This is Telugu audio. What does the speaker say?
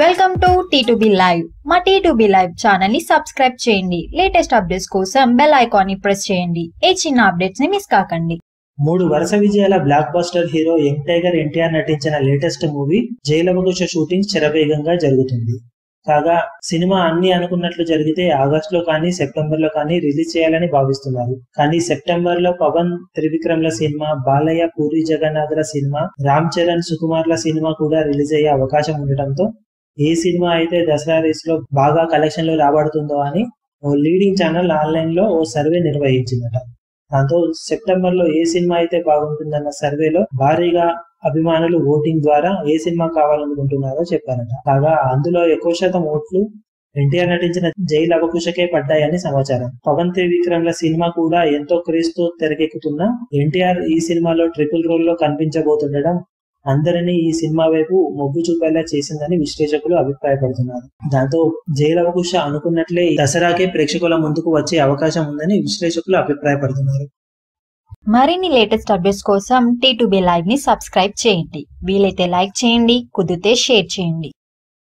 వెల్కమ్ టు టీ లైవ్ మా టీ లైవ్ ఛానల్ని సబ్స్క్రైబ్ చేయండి. లేటెస్ట్ అప్డేట్స్ కోసం బెల్ ఐకాన్ని ప్రెస్ చేయండి. ఏ చిన్న అప్డేట్స్ని మిస్ కాకండి. మూడు వరుస విజయాల blockbuster hero young tiger NTR నటించిన లేటెస్ట్ మూవీ జైలవకుశ షూటింగ్ శరవేగంగా జరుగుతుంది. కాగా సినిమా అన్ని అనుకున్నట్లు జరిగితే ఆగస్ట్లో కానీ సెప్టెంబర్లో కానీ రిలీజ్ చేయాలని భావిస్తున్నారు. కానీ సెప్టెంబర్లో పవన్ త్రివిక్రమ్ల సినిమా బాలయ్య పూరి జగన్నాథ్ల సినిమా రామ్ చరణ్ సుకుమార్ల సినిమా కూడా రిలీజ్ అయ్యే అవకాశం ఉండటంతో ఏ సినిమా అయితే దసరా రేస్లో బాగా కలెక్షన్లో రాబడుతుందో అని ఓ లీడింగ్ ఛానల్ ఆన్లైన్లో ఓ సర్వే నిర్వహించిందట. దాంతో సెప్టెంబర్లో ఏ సినిమా అయితే బాగుంటుందన్న సర్వేలో భారీగా అభిమానులు ఓటింగ్ ద్వారా ఏ సినిమా కావాలనుకుంటున్నారో చెప్పారట. కాగా అందులో ఎక్కువ శాతం ఓట్లు ఎన్టీఆర్ నటించిన జై లవకుశకే పడ్డాయని సమాచారం. పవన్ త్రివిక్రమ్ల సినిమా కూడా ఎంతో క్రేజ్తో తెరకెక్కుతున్న ఎన్టీఆర్ ఈ సినిమాలో ట్రిపుల్ రోల్లో కనిపించబోతుండడం అందరినీ ఈ సినిమా వైపు మొగ్గు చూపేలా చేసిందని విశ్లేషకులు అభిప్రాయపడుతున్నారు. దాంతో జైలవకుశ అనుకున్నట్లే ఈ దసరాకే ప్రేక్షకుల ముందుకు వచ్చే అవకాశం ఉందని విశ్లేషకులు అభిప్రాయపడుతున్నారు. మరిన్ని లేటెస్ట్ అప్డేట్స్ కోసం టీ లైవ్ని సబ్స్క్రైబ్ చేయండి. వీలైతే లైక్ చేయండి కుదిరితే షేర్ చేయండి.